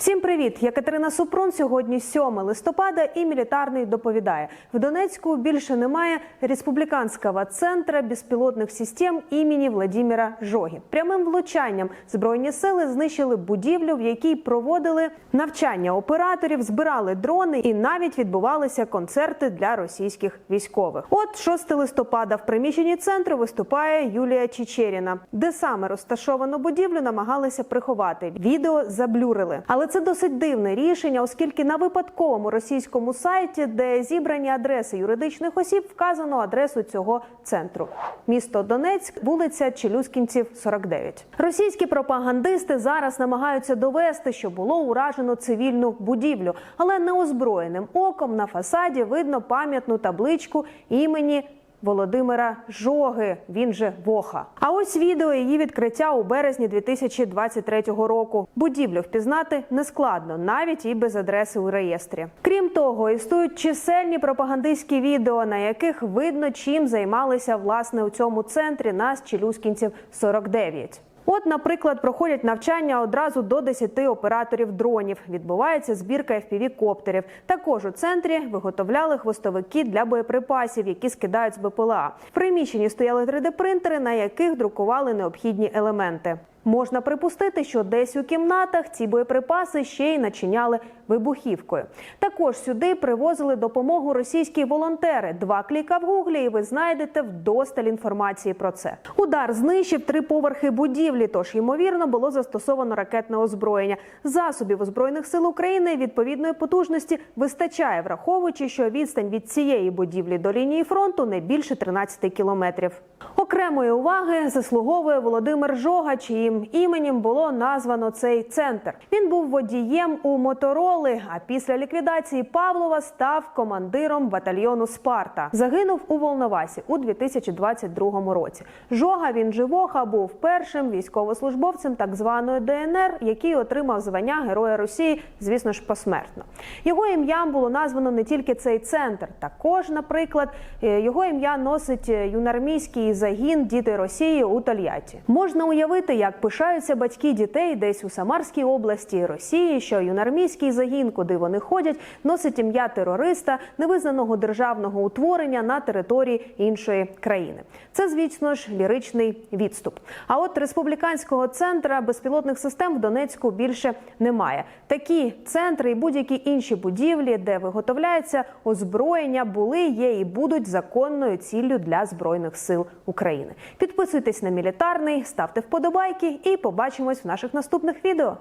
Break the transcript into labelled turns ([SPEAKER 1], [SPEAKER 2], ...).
[SPEAKER 1] Всім привіт! Я Катерина Супрун. Сьогодні 7 листопада і мілітарний доповідає. В Донецьку більше немає республіканського центра безпілотних систем імені Владимира Жогі. Прямим влучанням збройні сили знищили будівлю, в якій проводили навчання операторів, збирали дрони і навіть відбувалися концерти для російських військових. От 6 листопада в приміщенні центру виступає Юлія Чечеріна, де саме розташовану будівлю намагалися приховати. Відео заблюрили, але це досить дивне рішення, оскільки на випадковому російському сайті, де зібрані адреси юридичних осіб, вказано адресу цього центру. Місто Донецьк, вулиця Челюскінців, 49. Російські пропагандисти зараз намагаються довести, що було уражено цивільну будівлю, але неозброєним оком на фасаді видно пам'ятну табличку імені. Володимира Жоги, він же Воха. А ось відео її відкриття у березні 2023 року. Будівлю впізнати нескладно, навіть і без адреси у реєстрі. Крім того, існують чисельні пропагандистські відео, на яких видно, чим займалися власне у цьому центрі нас Челюскінців 49. От, наприклад, проходять навчання одразу до 10 операторів дронів. Відбувається збірка FPV-коптерів. Також у центрі виготовляли хвостовики для боєприпасів, які скидають з БПЛА. В приміщенні стояли 3D-принтери, на яких друкували необхідні елементи. Можна припустити, що десь у кімнатах ці боєприпаси ще й начиняли вибухівкою. Також сюди привозили допомогу російські волонтери. Два кліка в гуглі, і ви знайдете вдосталь інформації про це. Удар знищив три поверхи будівлі. Тож ймовірно було застосовано ракетне озброєння. Засобів озброєних сил України відповідної потужності вистачає, враховуючи, що відстань від цієї будівлі до лінії фронту не більше 13 кілометрів. Окремої уваги заслуговує Володимир Жога, чиїм іменем було названо цей центр. Він був водієм у мотороли. А після ліквідації Павлова став командиром батальйону Спарта. Загинув у Волновасі у 2022 році. Жога він живоха був першим військовослужбовцем так званої ДНР, який отримав звання Героя Росії, звісно ж, посмертно. Його ім'ям було названо не тільки цей центр, також, наприклад, е, його ім'я носить е, юнармійський загін Діти Росії у Тольятті. Можна уявити, як пишаються батьки дітей десь у Самарській області Росії, що юнармійський загін, куди вони ходять, носить ім'я терориста, невизнаного державного утворення на території іншої країни. Це, звісно ж, ліричний відступ. А от республіканського центра безпілотних систем в Донецьку більше немає. Такі центри і будь-які інші будівлі, де виготовляється озброєння, були, є і будуть законною ціллю для збройних сил України. Підписуйтесь на мілітарний, ставте вподобайки і побачимось в наших наступних відео.